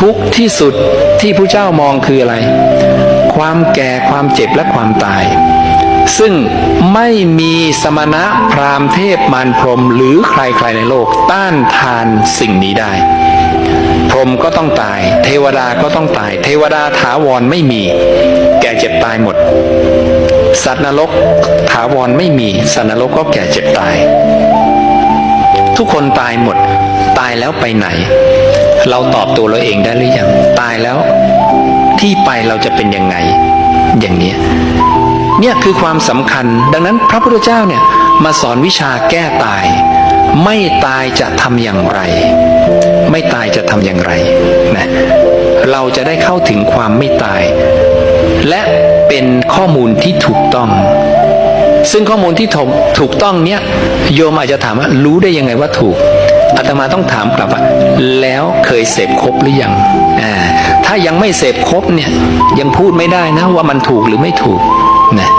ทุกข์ที่สุดที่ผู้เจ้ามองคืออะไร ความแก่ความเจ็บและความตาย ซึ่งไม่มีสมณะพราหมณ์เทพมารพรหมหรือใครๆในโลกต้านทานสิ่งนี้ได้ พรหมก็ต้องตาย เทวดาก็ต้องตาย เทวดาถาวรไม่มี แก่เจ็บตายหมด สัตว์นรกถาวรไม่มี สัตว์นรกก็แก่เจ็บตาย ทุกคนตายหมด ตายแล้วไปไหน เราตอบตัวเราเองได้หรือยังตายแล้ว ที่ไปเราจะเป็นยังไง อย่างนี้เนี่ยคือความสำคัญ ดังนั้นพระพุทธเจ้าเนี่ยมาสอนวิชาแก้ตาย ไม่ตายจะทำอย่างไร ไม่ตายจะทำอย่างไรนะเราจะได้เข้าถึงความไม่ตาย และเป็นข้อมูลที่ถูกต้อง ซึ่งข้อมูลที่ถูกต้องเนี่ยโยมอาจจะถามว่ารู้ได้ยังไงว่าถูก อาตมาต้องถามกลับว่าแล้วเคยเสพครบหรือยังอ่าถ้ายังไม่เสพครบเนี่ยยังพูดไม่ได้นะว่ามันถูกหรือไม่ถูกนะ